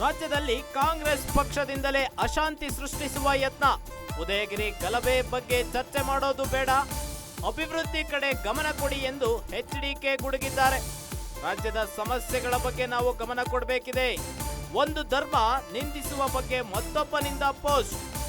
ರಾಜ್ಯದಲ್ಲಿ ಕಾಂಗ್ರೆಸ್ ಪಕ್ಷದಿಂದಲೇ ಅಶಾಂತಿ ಸೃಷ್ಟಿಸುವ ಯತ್ನ. ಉದಯಗಿರಿ ಗಲಭೆ ಬಗ್ಗೆ ಚರ್ಚೆ ಮಾಡೋದು ಬೇಡ. ಅಭಿವೃದ್ಧಿ ಕಡೆ ಗಮನ ಕೊಡಿ ಎಂದು ಎಚ್ಡಿಕೆ ಗುಡುಗಿದ್ದಾರೆ. ರಾಜ್ಯದ ಸಮಸ್ಯೆಗಳ ಬಗ್ಗೆ ನಾವು ಗಮನ ಕೊಡಬೇಕಿದೆ. ಒಂದು ಧರ್ಮ ನಿಂದಿಸುವ ಬಗ್ಗೆ ಮತ್ತೊಬ್ಬನಿಂದ ಪೋಸ್ಟ್.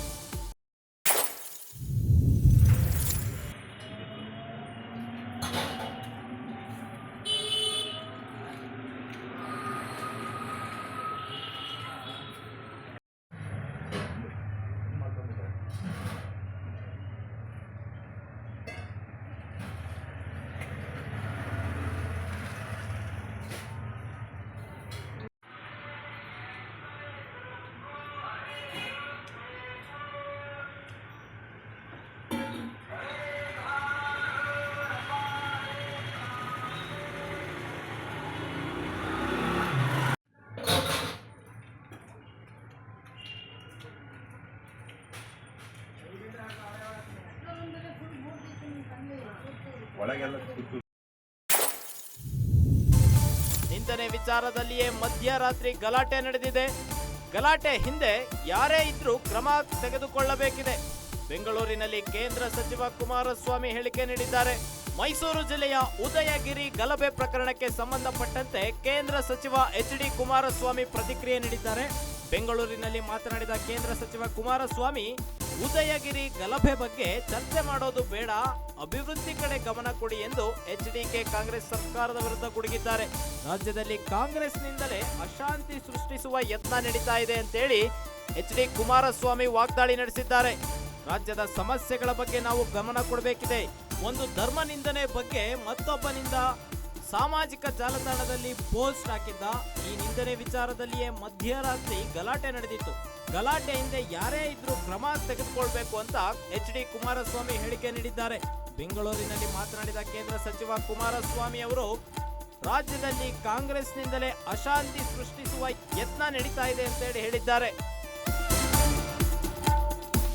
ಒಳಗೆಲ್ಲ ನಿಂದನೆ ವಿಚಾರದಲ್ಲಿಯೇ ಮಧ್ಯರಾತ್ರಿ ಗಲಾಟೆ ನಡೆದಿದೆ. ಗಲಾಟೆ ಹಿಂದೆ ಯಾರೇ ಇದ್ರೂ ಕ್ರಮ ತೆಗೆದುಕೊಳ್ಳಬೇಕಿದೆ. ಬೆಂಗಳೂರಿನಲ್ಲಿ ಕೇಂದ್ರ ಸಚಿವ ಕುಮಾರಸ್ವಾಮಿ ಹೇಳಿಕೆ ನೀಡಿದ್ದಾರೆ. ಮೈಸೂರು ಜಿಲ್ಲೆಯ ಉದಯಗಿರಿ ಗಲಭೆ ಪ್ರಕರಣಕ್ಕೆ ಸಂಬಂಧಪಟ್ಟಂತೆ ಕೇಂದ್ರ ಸಚಿವ ಎಚ್ ಡಿ ಕುಮಾರಸ್ವಾಮಿ ಪ್ರತಿಕ್ರಿಯೆ ನೀಡಿದ್ದಾರೆ. ಬೆಂಗಳೂರಿನಲ್ಲಿ ಮಾತನಾಡಿದ ಕೇಂದ್ರ ಸಚಿವ ಕುಮಾರಸ್ವಾಮಿ ಉದಯಗಿರಿ ಗಲಭೆ ಬಗ್ಗೆ ಚರ್ಚೆ ಮಾಡೋದು ಬೇಡ. ಅಭಿವೃದ್ಧಿ ಕಡೆ ಗಮನ ಕೊಡಿ ಎಂದು ಎಚ್ಡಿಕೆ ಕಾಂಗ್ರೆಸ್ ಸರ್ಕಾರದ ವಿರುದ್ಧ ಗುಡುಗಿದ್ದಾರೆ. ರಾಜ್ಯದಲ್ಲಿ ಕಾಂಗ್ರೆಸ್ನಿಂದಲೇ ಅಶಾಂತಿ ಸೃಷ್ಟಿಸುವ ಯತ್ನ ನಡೀತಾ ಇದೆ ಅಂತೇಳಿ ಎಚ್ ಡಿ ಕುಮಾರಸ್ವಾಮಿ ವಾಗ್ದಾಳಿ ನಡೆಸಿದ್ದಾರೆ. ರಾಜ್ಯದ ಸಮಸ್ಯೆಗಳ ಬಗ್ಗೆ ನಾವು ಗಮನ ಕೊಡಬೇಕಿದೆ. ಒಂದು ಧರ್ಮ ನಿಂದನೆ ಬಗ್ಗೆ ಮತ್ತೊಬ್ಬನಿಂದ ಸಾಮಾಜಿಕ ಜಾಲತಾಣದಲ್ಲಿ ಪೋಸ್ಟ್ ಹಾಕಿದ್ದ. ಈ ನಿಂದನೆ ವಿಚಾರದಲ್ಲಿಯೇ ಮಧ್ಯರಾತ್ರಿ ಗಲಾಟೆ ನಡೆದಿತ್ತು. ಗಲಾಟೆ ಹಿಂದೆ ಯಾರೇ ಇದ್ರೂ ಕ್ರಮ ತೆಗೆದುಕೊಳ್ಬೇಕು ಅಂತ ಎಚ್ ಡಿ ಕುಮಾರಸ್ವಾಮಿ ಹೇಳಿಕೆ ನೀಡಿದ್ದಾರೆ. ಬೆಂಗಳೂರಿನಲ್ಲಿ ಮಾತನಾಡಿದ ಕೇಂದ್ರ ಸಚಿವ ಕುಮಾರಸ್ವಾಮಿ ಅವರು, ರಾಜ್ಯದಲ್ಲಿ ಕಾಂಗ್ರೆಸ್ನಿಂದಲೇ ಅಶಾಂತಿ ಸೃಷ್ಟಿಸುವ ಯತ್ನ ನಡೀತಾ ಇದೆ ಅಂತ ಹೇಳಿ ಹೇಳಿದ್ದಾರೆ.